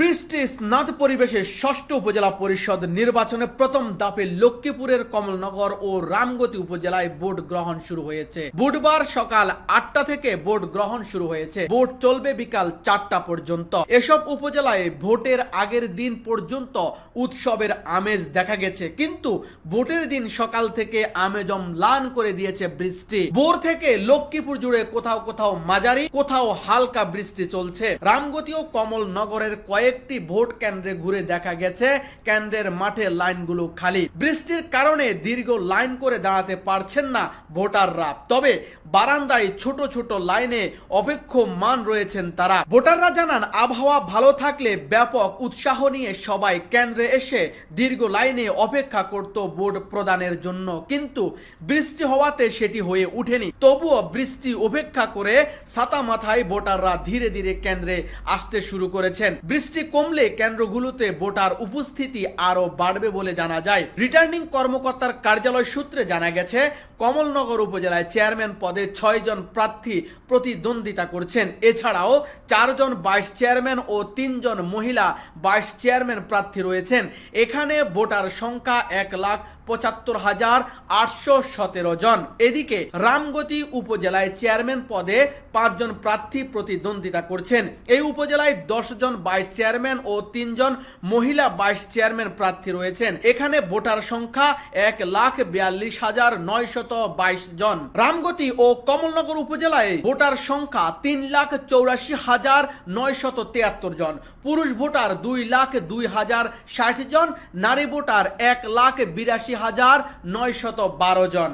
বৃষ্টি স্নাত পরিবেশে ষষ্ঠ উপজেলা পরিষদ নির্বাচনে প্রথম দাপে লক্ষ্মীপুরের কমলনগর ও রামগতি উপজেলায় ভোট গ্রহণ শুরু হয়েছে। বুধবার সকাল আটটা থেকে ভোট গ্রহণ শুরু হয়েছে। ভোট চলবে বিকাল চারটা পর্যন্ত। এসব উপজেলায় ভোটের আগের দিন পর্যন্ত উৎসবের আমেজ দেখা গেছে। কিন্তু ভোটের দিন সকাল থেকে আমেজ ম্লান করে দিয়েছে বৃষ্টি। ভোর থেকে লক্ষ্মীপুর জুড়ে কোথাও কোথাও মাঝারি, কোথাও হালকা বৃষ্টি চলছে। রামগতি ও কমলনগরের কয়েকটি ভোট কেন্দ্রে ঘুরে দেখা গেছে, কেন্দ্রের মাঠে লাইনগুলো খালি। বৃষ্টির কারণে দীর্ঘ লাইন করে দাঁড়াতে পারছেন না ভোটাররা। তবে বারান্দায় ছোট ছোট লাইনে অপেক্ষমান রয়েছেন তারা। ভোটাররা জানান, আবহাওয়া ভালো থাকলে ব্যাপক উৎসাহ নিয়ে সবাই কেন্দ্রে এসে দীর্ঘ লাইনে অপেক্ষা করত ভোট প্রদানের জন্য। কিন্তু বৃষ্টি হওয়াতে সেটি হয়ে ওঠেনি। তবুও বৃষ্টি উপেক্ষা করে ছাতা মাথায় ভোটাররা ধীরে ধীরে কেন্দ্রে আসতে শুরু করেছেন। বৃষ্টি কমলে কেন্দ্রগুলোতে ভোটার উপস্থিতি আরও বাড়বে বলে জানা যায়। রিটার্নিং কর্মকর্তার কার্যালয় সূত্রে জানা গেছে, কমলনগর উপজেলায় চেয়ারম্যান পদে ছয় জন প্রার্থী প্রতিদ্বন্দ্বিতা করছেন। এছাড়াও চারজন ভাইস চেয়ারম্যান ও তিনজন মহিলা ভাইস চেয়ারম্যান প্রার্থী রয়েছেন। এখানে ভোটার সংখ্যা এক লাখ পঁচাত্তর হাজার আটশো সতেরো জন। এদিকে রামগতি উপজেলায় চেয়ারম্যান পদে পাঁচজন প্রার্থী প্রতিদ্বন্দ্বিতা করছেন। এই উপজেলায় দশ জন ভাইস চেয়ারম্যান ও তিনজন মহিলা ভাইস চেয়ারম্যান প্রার্থী রয়েছেন। এখানে ভোটার সংখ্যা এক লাখ বিয়াল্লিশ হাজার নয়শত বাইশ জন। রামগতি ও কমলনগর উপজেলায় ভোটার সংখ্যা তিন লাখ চৌরাশি হাজার নয়শত তিয়াত্তর জন। পুরুষ ভোটার দুই লাখ দুই হাজার ষাট জন, নারী ভোটার এক লাখ বিরাশি হাজার নয়শত বারো জন।